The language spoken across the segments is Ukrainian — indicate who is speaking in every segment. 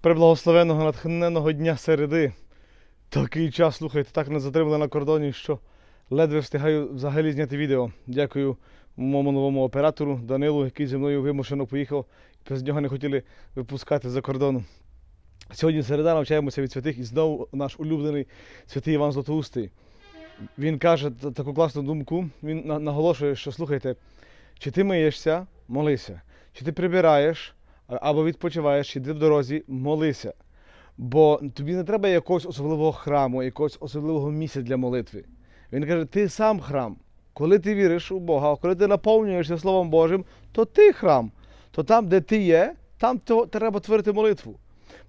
Speaker 1: приблагословеного натхненного дня середи. Такий час, слухайте, так не затримали на кордоні, що ледве встигаю взагалі зняти відео. Дякую моєму новому оператору Данилу, який зі мною вимушено поїхав. і Без нього не хотіли випускати за кордону. Сьогодні середа навчаємося від святих і знову наш улюблений святий Іван Златоустий. Він каже таку класну думку. Він наголошує, що слухайте, чи ти миєшся, молися, чи ти прибираєш або відпочиваєш, іди в дорозі, молися. Бо тобі не треба якогось особливого храму, якогось особливого місця для молитви. Він каже, ти сам храм. Коли ти віриш у Бога, коли ти наповнюєшся Словом Божим, то ти храм. То там, де ти є, там треба творити молитву.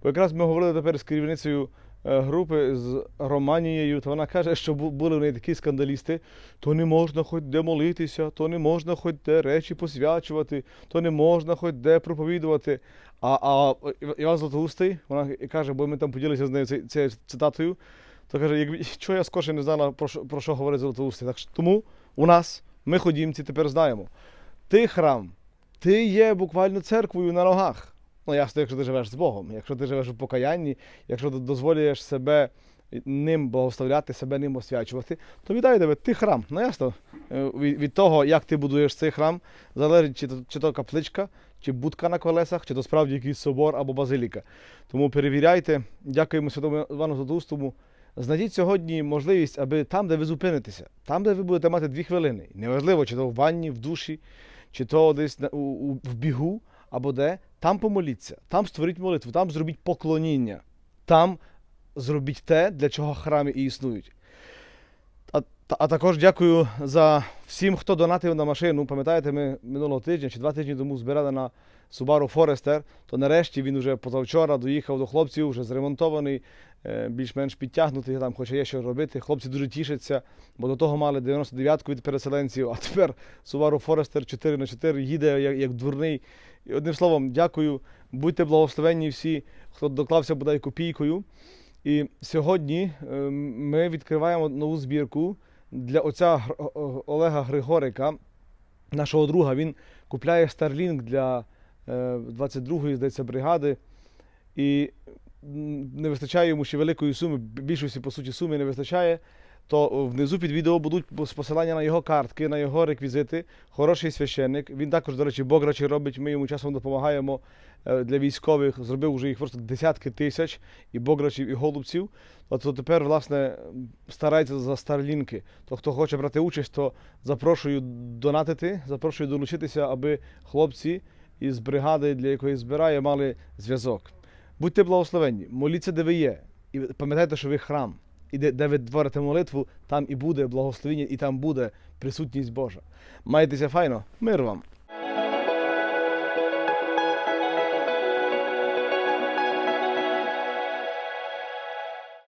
Speaker 1: Бо якраз ми говорили тепер з керівницею групи з Романією, то вона каже, що були в неї такі скандалісти, то не можна хоч де молитися, то не можна хоч де речі посвячувати, то не можна хоч де проповідувати. А, а Іван Златоустий, вона каже, бо ми там поділилися з нею цією цитатою, то каже, якби чого я скорше не знала, про що, про що говорить Златоустий. Так що тому у нас, ми ходімці, тепер знаємо. Ти храм, ти є буквально церквою на ногах. Ну, ясно, якщо ти живеш з Богом, якщо ти живеш у покаянні, якщо ти дозволюєш себе ним благословляти, себе ним освячувати, то віддай тебе, ти храм. Ну ясно, е, від, від того, як ти будуєш цей храм, залежить, чи то, чи то капличка, чи будка на колесах, чи то справді якийсь собор або базиліка. Тому перевіряйте, дякуємо Святому Івану Златоустому. Знайдіть сьогодні можливість, аби там, де ви зупинитеся, там, де ви будете мати дві хвилини, неважливо, чи то в ванні, в душі, чи то десь в бігу, або де, там помоліться, там створіть молитву, там зробіть поклоніння, там зробіть те, для чого храми і існують. А, також дякую за всім, хто донатив на машину. Пам'ятаєте, ми минулого тижня чи два тижні тому збирали на Subaru Forester, то нарешті він вже позавчора доїхав до хлопців, вже зремонтований, е, більш-менш підтягнутий, там хоче є що робити. Хлопці дуже тішаться, бо до того мали 99-ку від переселенців, а тепер Subaru Forester 4 на 4 їде як, як дурний. І одним словом, дякую. Будьте благословенні всі, хто доклався бодай копійкою. І сьогодні е, ми відкриваємо нову збірку для отця Гр- О- О- Олега Григорика, нашого друга. Він купляє Starlink для е, 22-ї, здається, бригади. І не вистачає йому ще великої суми, більшості, по суті, суми не вистачає. То внизу під відео будуть пос- посилання на його картки, на його реквізити. Хороший священник. Він також, до речі, бограчі робить. Ми йому часом допомагаємо е, для військових. Зробив вже їх просто десятки тисяч і бограчів, і голубців. От тепер, власне, старається за старлінки. То хто хоче брати участь, то запрошую донатити, запрошую долучитися, аби хлопці із бригади, для якої збирає, мали зв'язок. Будьте благословенні, моліться, де ви є. І пам'ятайте, що ви храм. І де, де ви творите молитву, там і буде благословення, і там буде присутність Божа. Майтеся файно, мир вам!